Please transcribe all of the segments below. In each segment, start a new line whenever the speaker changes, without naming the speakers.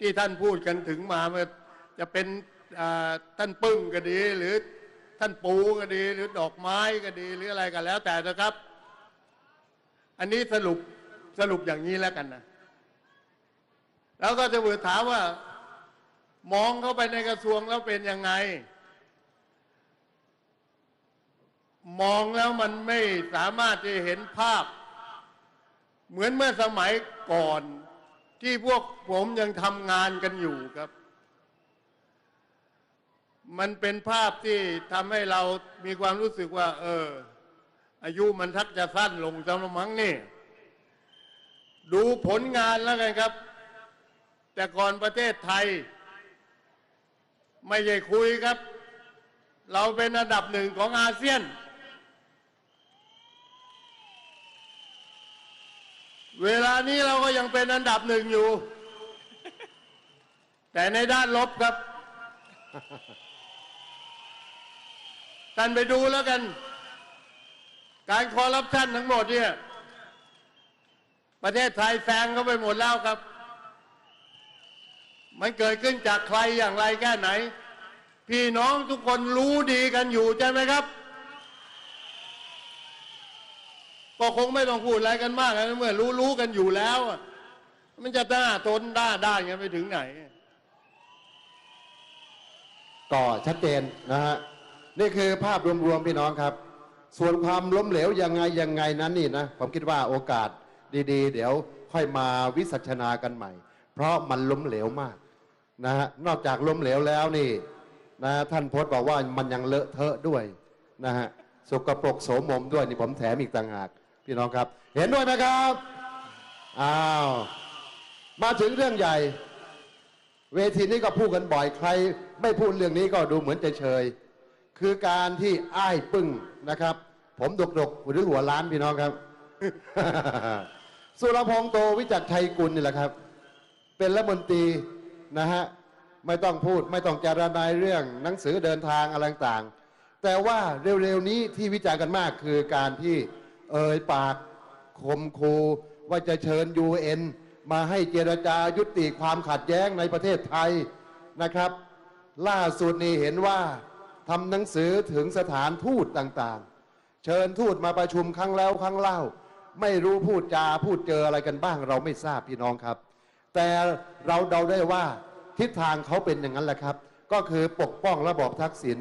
ที่ท่านพูดกันถึงมาจะเป็นท่านปึ้งก็ดี หรือท่านปูก็ดี หรือดอกไม้ก็ดี หรืออะไรก็แล้วแต่นะครับ อันนี้สรุปสรุปอย่างนี้แล้วกันนะแล้วก็จะเปิดถามว่า มองเข้าไปในกระทรวงแล้วเป็นยังไง มองแล้วมันไม่สามารถจะเห็นภาพ เหมือนเมื่อสมัยก่อน ที่พวกผมยังทำงานกันอยู่ครับ มันเป็นภาพที่ทำให้เรามีความรู้สึกว่า เออ อายุมันทักจะสั้นลงจำมั้งนี่ ดูผลงานแล้วกันครับ แต่ก่อนประเทศไทย ไม่ใช่คุยครับ เราเป็นอันดับหนึ่งของอาเซียน เวลานี้เราก็ยังเป็นอันดับหนึ่งอยู่ แต่ในด้านลบครับท่านไปดูแล้วกัน การคอร์รัปชันทั้งหมดเนี่ย ประเทศไทยแซงเข้าไปหมดแล้วครับ มันเกิดขึ้นจากใครอย่างไรแค่ไหน พี่น้องทุกคนรู้ดีกันอยู่ใช่ไหมครับ ก็คงไม่ต้องพูดอะไรกันมากนะเมื่อรู้รู้กันอยู่แล้ว มันจะด้าทนด้าด้านกันไปถึงไหน
ก็ชัดเจนนะฮะนี่คือภาพรวมๆพี่น้องครับ ส่วนความล้มเหลวยังไงยังไงนั้นนี่นะผมคิดว่าโอกาสดีๆ เดี๋ยวค่อยมาวิสัชนากันใหม่ เพราะมันล้มเหลวมากนะฮะนอกจากล้มเหลวแล้วนี่นะท่านโพสต์บอกว่ามันยังเลอะเทอะด้วยนะฮะสกปรกโสมมด้วยนี่ผมแถมอีกต่างหาก พี่น้องครับ เห็นด้วยไหมครับอ้าวมาถึงเรื่องใหญ่ เวทีนี้ก็พูดกันบ่อยใคร ไม่พูดเรื่องนี้ก็ดูเหมือนจะเชยคือการที่อ้ายปึ้งนะครับ ผมดกดกหรือหัวล้านพี่น้องครับ สุรพงษ์โตวิจักรชัยกุลนี่แหละครับ เป็นรัฐมนตรีนะฮะไม่ต้องพูดไม่ต้องจารนายเรื่องหนังสือเดินทางอะไรต่าง แต่ว่าเร็วๆนี้ที่วิจารณ์กันมากคือการที่ เอ่ยปากคมคูว่าจะเชิญ UN มาให้เจรจายุติความขัดแย้งในประเทศไทยนะครับ ล่าสุดนี้เห็นว่าทำหนังสือถึงสถานทูตต่างๆ เชิญทูตมาประชุมครั้งแล้วครั้งเล่า ไม่รู้พูดจาพูดเจออะไรกันบ้าง เราไม่ทราบพี่น้องครับ แต่เราเดาได้ว่าทิศทางเขาเป็นอย่างนั้นแหละครับ ก็คือปกป้องระบอบทักษิณ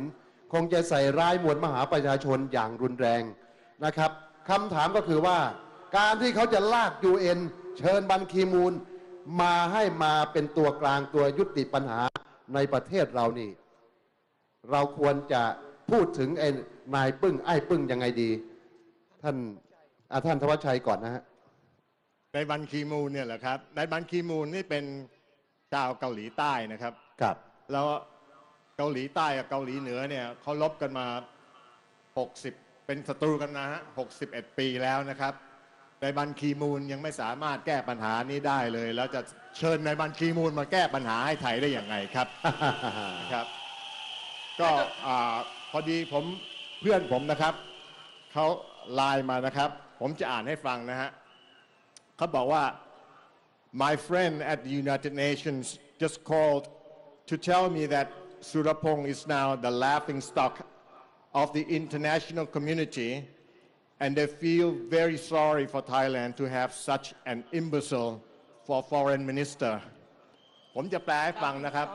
คงจะใส่ร้ายมวลมหาประชาชนอย่างรุนแรงนะครับ คำถามก็คือว่า การที่เขาจะลาก UN เชิญบันคีมูล มาให้มาเป็นตัวกลางตัวยุติปัญหาในประเทศเรานี่ เราควรจะพูดถึงไอ้นายปึ้ง ไอ้ปึ้งยังไงดี ท่านอะท่านทวัชชัยก่อนนะฮะ
ในบันคีมูนเนี่ยแหละครับในบันคีมูนนี่เป็นชาวเกาหลีใต้นะครับ
ครับ
แล้วเกาหลีใต้กับเกาหลีเหนือเนี่ยเขาลบกันมา 60 เป็นศัตรูกันนะฮะ61 ปีแล้วนะครับในบันคีมูนยังไม่สามารถแก้ปัญหานี้ได้เลย แล้วจะเชิญในบันคีมูนมาแก้ปัญหาให้ไทยได้อย่างไงครับ ครับ ก็อาพอดีผมเพื่อนผมนะครับเขาไลน์มานะครับ ผมจะอ่านให้ฟังนะฮะเขาบอกว่า my friend at the United Nations just called to tell me that Surapong is now the laughing stock of the international community and they feel very sorry for Thailand to have such an imbecile for foreign minister ผมจะแปลให้ฟังนะครับ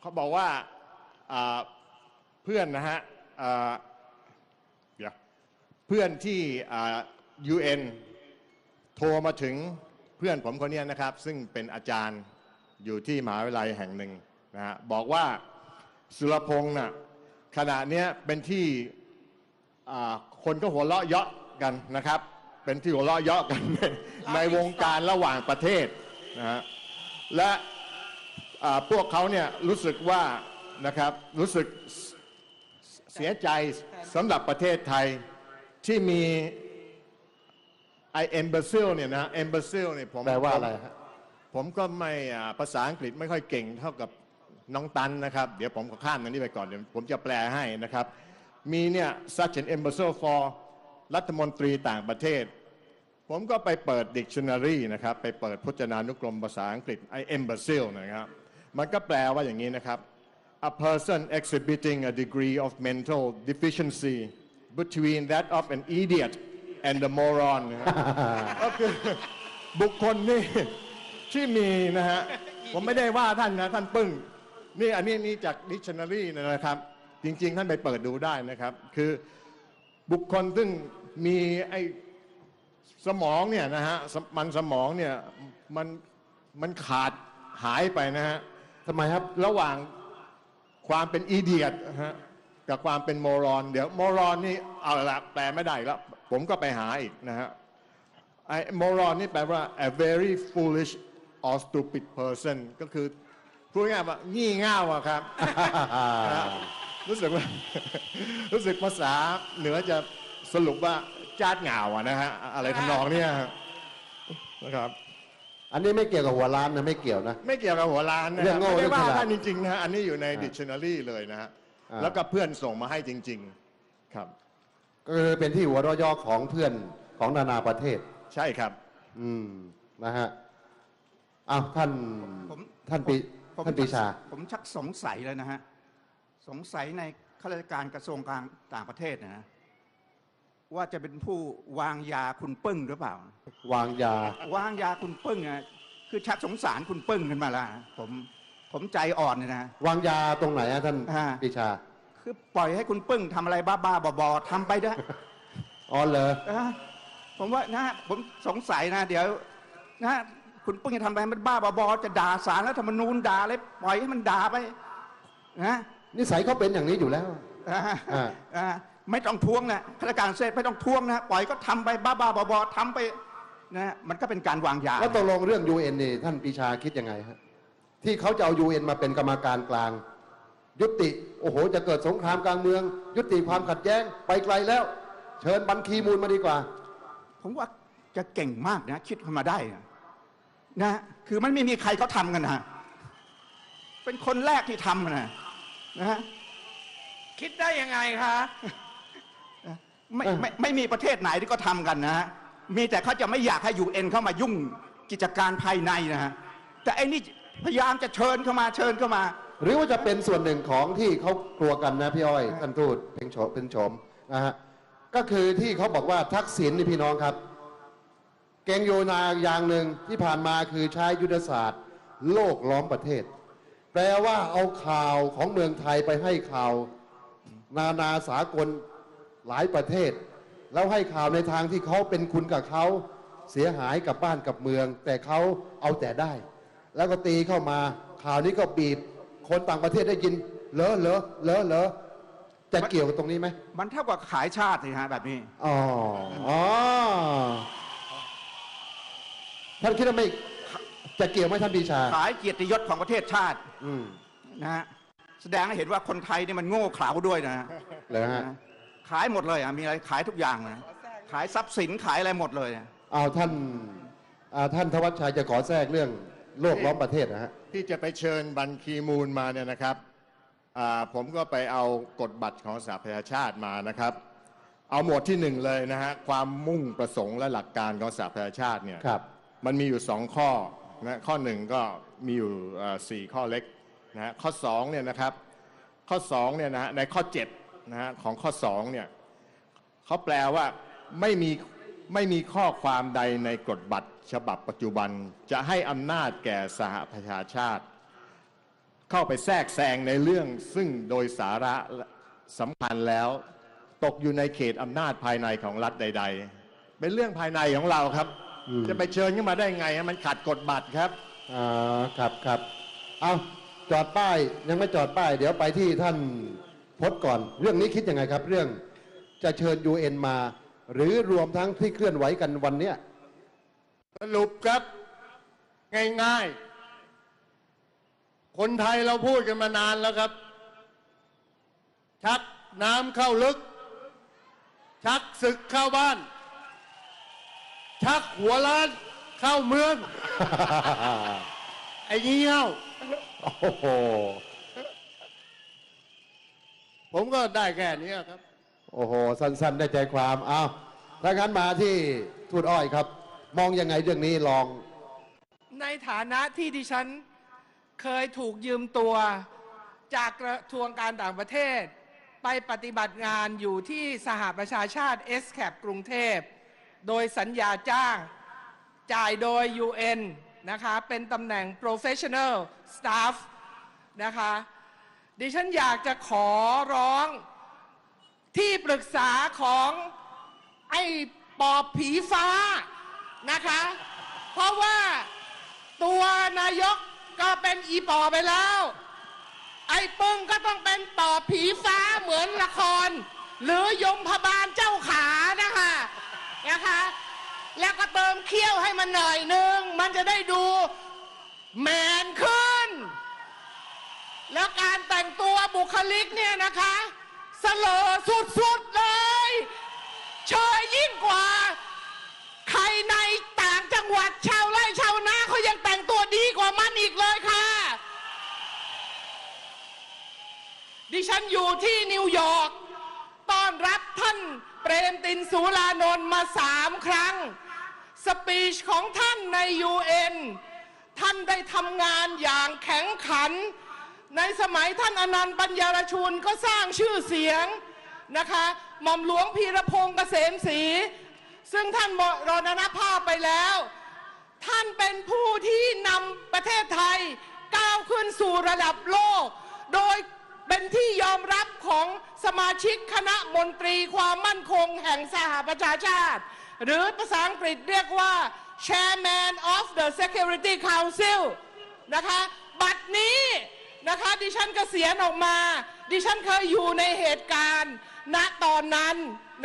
เขาบอกว่าเพื่อนนะฮะเพื่อนที่ UN โทรมาถึงเพื่อนผมคนนี้นะครับ ซึ่งเป็นอาจารย์อยู่ที่มหาวิทยาลัยแห่งหนึ่งนะฮะบอกว่า สุรพงษ์น่ะขณะเนี้ยเป็นที่อ่าคนก็หัวเราะเยาะกันนะครับ เป็นที่หัวเราะเยาะกัน ในในวงการระหว่างประเทศนะฮะและอ่าพวกเขาเนี่ยรู้สึกว่านะครับรู้สึกเสียใจสำหรับประเทศไทยที่มีไอเอมเบซิลเนี่ยนะเอมเบซิลเนี่ยผม
แปลว่าอะไรฮะ
ผมก็ไม่อ่าภาษาอังกฤษไม่ค่อยเก่งเท่ากับ น้องตันนะครับ เดี๋ยวผมขอข้ามตรงนี้ไปก่อนเดี๋ยวผมจะแปลให้นะครับ มีเนี่ย such an embassy for รัฐมนตรีต่างประเทศ ผมก็ไปเปิด dictionary นะครับ ไปเปิดพจนานุกรมภาษาอังกฤษไอ imbecile นะครับ มันก็แปลว่าอย่างนี้นะครับ a person exhibiting a degree of mental deficiency between that of an idiot and a moron นะครับก็คือบุคคลนี่ที่มีนะฮะ ผมไม่ได้ว่าท่านนะ ท่านปึ้ง นี่อันนี้นี่จาก dictionary นะครับ จริง ๆ ท่านไปเปิดดูได้นะครับ คือบุคคลซึ่งมีไอสมองเนี่ยนะฮะสมันสมองเนี่ยมันมันขาดหายไปนะฮะ
ทำไมครับ
ระหว่างความเป็นอีเดียตฮะกับความเป็นโมรอน เดี๋ยวโมรอนนี่เอาละแปลไม่ได้อีกแล้ว ผมก็ไปหาอีกนะฮะไอ้โมรอนนี่แปลว่า a very foolish or stupid person ก็คือ พูดง่ายๆว่างี่เง่าอะครับนะฮะรู้สึกว่ารู้สึกภาษาเหนือจะสรุปว่าจาดเหงาอะนะฮะอะไรทำนองเนี้ยฮะนะครับ
อันนี้ไม่เกี่ยวกับหัวล้านนะไม่เกี่ยวนะ
ไม่เกี่ยวกับหัวล้านนะ
เรื่อง
ฮะ
โง่
ไม่ได้ว่า
เรื่องฉลาด
ท่านจริงๆนะฮะอันนี้อยู่ใน
อ่า
dictionary เลยนะฮะ
อ่า
แล้วก็เพื่อนส่งมาให้จริง ๆครับ
ก็คือเป็นที่หัวเราะย่อของเพื่อนของนานาประเทศ
ใช่ครับ
อืมนะฮะอ้าวท่าน
ผม
ท่านปี
ผม
ท่านปีชา
ผมชักสงสัยแล้วนะฮะ สงสัยในข้าราชการกระทรวงการต่างประเทศนะฮะว่าจะเป็นผู้วางยาคุณปึ้งหรือเปล่า
วางยา
วางยาคุณปึ้งอะคือชักสงสารคุณปึ้งขึ้นมาแล้วผมผมใจอ่อนเลยนะ
วางยาตรงไหนอะท่าน
อ่า
ปีชา
คือปล่อยให้คุณปึ้งทำอะไรบ้าๆบอๆทำไปเถอะ
อ๋อเหรอ
นะผมว่านะผมสงสัยนะ เดี๋ยวนะ คุณปึ้งจะทำอะไรมันบ้าบอๆจะด่าสารแล้วธรรมนูญด่าอะไรปล่อยให้มันด่าไปนะ
นิสัยเขาเป็นอย่างนี้อยู่แล้ว
อ่า
อ่า
อ่าไม่ต้องทวงนะข้าราชการเซตไม่ต้องทวงนะปล่อยก็ทำไปบ้าๆบอๆทำไปนะมันก็เป็นการวางยา
แล้วตกลงเรื่อง UN นี่ท่านปีชาคิดยังไงฮะที่เขาจะเอา UN มาเป็นกรรมการกลาง ยุติโอ้โห จะเกิดสงครามกลางเมือง ยุติความขัดแย้งไปไกลแล้ว เชิญบันคีมูลมาดีกว่า
ผมว่าจะเก่งมากนะคิดขึ้นมาได้นะ นะคือมันไม่มีใครเขาทำกันนะเป็นคนแรกที่ทำนะนะฮะ
คิดได้ยังไงคะ
ไม่
เออ
ไม่ไม่มีประเทศไหนที่เขาทำกันนะฮะมีแต่เขาจะไม่อยากให้ยูเอ็นเข้ามายุ่งกิจการภายในนะฮะแต่ไอ้นี่พยายามจะเชิญเข้ามาเชิญเข้ามา
หรือว่าจะเป็นส่วนหนึ่งของที่เขากลัวกันนะพี่อ้อยท่านทูตเพ่งโฉมเป็นโฉมนะฮะก็คือที่เขาบอกว่าทักษิณนี่พี่น้องครับ เก่งโยนาอย่างหนึ่งที่ผ่านมาคือใช้ยุทธศาสตร์ โลกล้อมประเทศ แปลว่าเอาข่าวของเมืองไทยไปให้ข่าว นานาสากลหลายประเทศ แล้วให้ข่าวในทางที่เขาเป็นคุณกับเขาเสียหายกับบ้านกับเมือง แต่เขาเอาแต่ได้ แล้วก็ตีเข้ามาข่าวนี้ก็บีบ คนต่างประเทศได้ยินเหรอเหรอเหรอเหรอจะเกี่ยวกับตรงนี้ไหม
มันเท่ากับขายชาติสิฮะแบบนี้
อ๋ออ๋อ ท่านคิดว่าไม่จะเกี่ยวไหมท่านปีชา
ขายเกียรติยศของประเทศชาติ
อืม
นะฮะแสดงให้เห็นว่าคนไทยนี่มันโง่เขลาด้วยนะฮะ
เลยฮะ
นะขายหมดเลยอะมีอะไรขายทุกอย่างนะขายทรัพย์สินขายอะไรหมดเลยอะ
เอาท่านอ่าท่านทวัชชัยจะขอแทรกเรื่องโลกล้อมประเทศนะฮะ
ที่จะไปเชิญบันคีมูลมาเนี่ยนะครับอ่าผมก็ไปเอากฎบัตรของสหประชาชาติมานะครับ เอาหมวดที่หนึ่งเลยนะฮะความมุ่งประสงค์และหลักการของสหประชาชาติเนี่ย
ครับ
มันมีอยู่สองข้อนะข้อหนึ่งก็มีอยู่สี่ข้อเล็กนะข้อสองเนี่ยนะครับ ข้อสองเนี่ยนะฮะในข้อเจ็ดนะฮะของข้อสองเนี่ยเขาแปลว่าไม่มีไม่มีข้อความใดในกฎบัตรฉบับปัจจุบันจะให้อำนาจแก่สหประชาชาติ เข้าไปแทรกแซงในเรื่องซึ่งโดยสาระสำคัญแล้ว ตกอยู่ในเขตอำนาจภายในของรัฐใด ๆ เป็นเรื่องภายในของเราครับ จะไปเชิญขึ้นมาได้ไงฮะมันขัดกฎบัตรครับ
อ่าครับครับเอาจอดป้ายยังไม่จอดป้าย เดี๋ยวไปที่ท่านพจน์ก่อน เรื่องนี้คิดยังไงครับ เรื่องจะเชิญ UN มา หรือรวมทั้งที่เคลื่อนไหวกันวันเนี้ย
สรุปครับ ง่ายๆ คนไทยเราพูดกันมานานแล้วครับ ชักน้ำเข้าลึก ชักศึกเข้าบ้าน ชักหัวล้านเข้าเมือง ไอ้เงี้ยว
โอ้โห
ผมก็ได้แค่นี้ครับ
โอ้โห สั้นๆ ได้ใจความเอาถ้างั้นมาที่ทูตอ้อยครับ มองยังไงเรื่องนี้ลอง
ในฐานะที่ดิฉันเคยถูกยืมตัวจากกระทรวงการต่างประเทศ ไปปฏิบัติงานอยู่ที่สหประชาชาติ s c a p กรุงเทพ โดยสัญญาจ้าง จ่ายโดย UN นะคะ เป็นตำแหน่ง professional staff นะคะ ดิฉันอยากจะขอร้องที่ปรึกษาของไอ้ปอบผีฟ้านะคะ เพราะว่าตัวนายกก็เป็นอีปอบไปแล้ว ไอ้ปึ้งก็ต้องเป็นปอบผีฟ้าเหมือนละคร หรือยมพบาลเจ้าขานะคะ นะคะ แล้วก็เติมเขี้ยวให้มันหน่อยนึง มันจะได้ดูแมนขึ้น แล้วการแต่งตัวบุคลิกเนี่ยนะคะเสลสุดๆเลย เชยยิ่งกว่า ใครในต่างจังหวัดชาวไร่ชาวนาเขายังแต่งตัวดีกว่ามันอีกเลยค่ะ ดิฉันอยู่ที่นิวยอร์กต้อนรับท่าน เปรมตินสุรานนท์มาสามครั้ง สปีชของท่านใน UN ท่านได้ทำงานอย่างแข็งขัน ในสมัยท่านอนันต์ปัญญารชุนก็สร้างชื่อเสียงนะคะหม่อมหลวงพีรพงษ์เกษมศรีซึ่งท่านมรณภาพไปแล้ว ท่านเป็นผู้ที่นำประเทศไทยก้าวขึ้นสู่ระดับโลก โดย เป็นที่ยอมรับของสมาชิกคณะมนตรีความมั่นคงแห่งสหประชาชาติ หรือภาษาอังกฤษเรียกว่า Chairman of the Security Council นะคะ บัดนี้นะคะดิฉันเกษียณออกมา ดิฉันเคยอยู่ในเหตุการณ์ ณตอนนั้น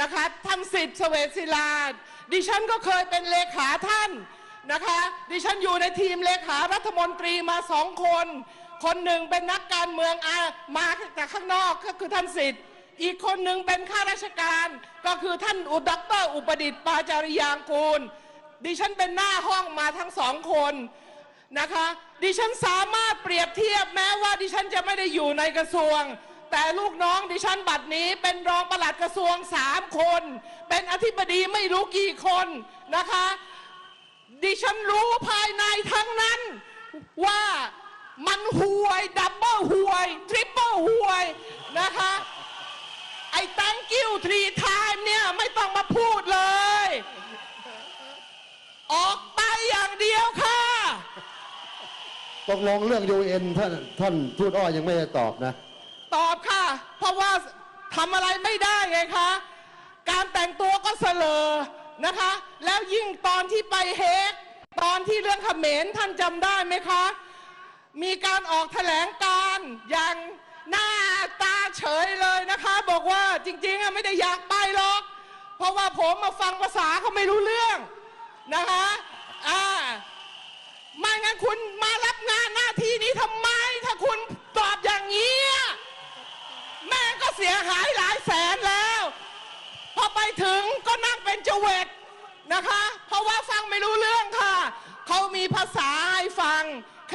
นะคะท่านสิทธิ์เสวศิลาดิฉันก็เคยเป็นเลขาท่านนะคะ ดิฉันอยู่ในทีมเลขารัฐมนตรีมาสองคน คนหนึ่งเป็นนักการเมืองอามาจากข้างนอกก็คือท่านสิทธิ์ อีกคนหนึ่งเป็นข้าราชการก็คือท่านอุดรอุปดิษฐ์ปาจาริยางกูล ดิฉันเป็นหน้าห้องมาทั้งสองคนนะคะ ดิฉันสามารถเปรียบเทียบแม้ว่าดิฉันจะไม่ได้อยู่ในกระทรวง แต่ลูกน้องดิฉันบัดนี้เป็นรองปลัดกระทรวงสามคน เป็นอธิบดีไม่รู้กี่คนนะคะ ดิฉันรู้ภายในทั้งนั้นว่า มันห่วยดับเบิลห่วยทริปเปิลห่วยนะคะไอ้ thank you three time เนี่ย ไม่ต้องมาพูดเลย ออกไปอย่างเดียวค่ะ
ตกลงเรื่อง UN ท่านท่านทูตอ้อยยังไม่ได้ตอบนะ
ตอบค่ะ เพราะว่าทำอะไรไม่ได้ไงคะ การแต่งตัวก็เสลอนะคะ แล้วยิ่งตอนที่ไปเฮกตอนที่เรื่องเขมรท่านจำได้ไหมคะ มีการออกแถลงการณ์อย่างหน้าตาเฉยเลยนะคะ บอกว่าจริงๆไม่ได้อยากไปหรอก เพราะว่าผมมาฟังภาษาเขาไม่รู้เรื่องนะคะอ่าไม่งั้นคุณมารับงานหน้าที่นี้ทำไม ถ้าคุณตอบอย่างนี้แม่ก็เสียหายหลายแสนแล้ว พอไปถึงก็นั่งเป็นเจเวตนะคะ เพราะว่าฟังไม่รู้เรื่องค่ะ เขามีภาษาให้ฟัง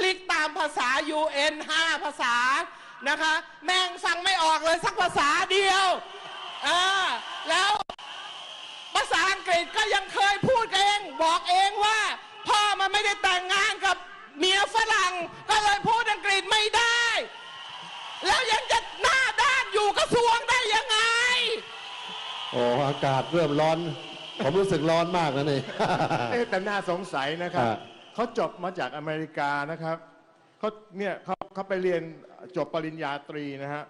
ลิกตามภาษา UN 5 ภาษานะคะ แม่งฟังไม่ออกเลยสักภาษาเดียวอ่าแล้วภาษาอังกฤษก็ยังเคยพูดเอง บอกเองว่า พ่อมันไม่ได้แต่งงานกับเมียฝรั่ง ก็เลยพูดอังกฤษไม่ได้ แล้วยังจะหน้าด้านอยู่กระทรวงได้ยังไง
โอ้อากาศเริ่มร้อน ผมรู้สึกร้อนมากนะนี่
เอ๊ะแต่น่าสงสัยนะครับ
อ่า
เขาจบมาจากอเมริกานะครับเขาเนี่ยเขาเขาไปเรียนจบปริญญาตรีนะฮะ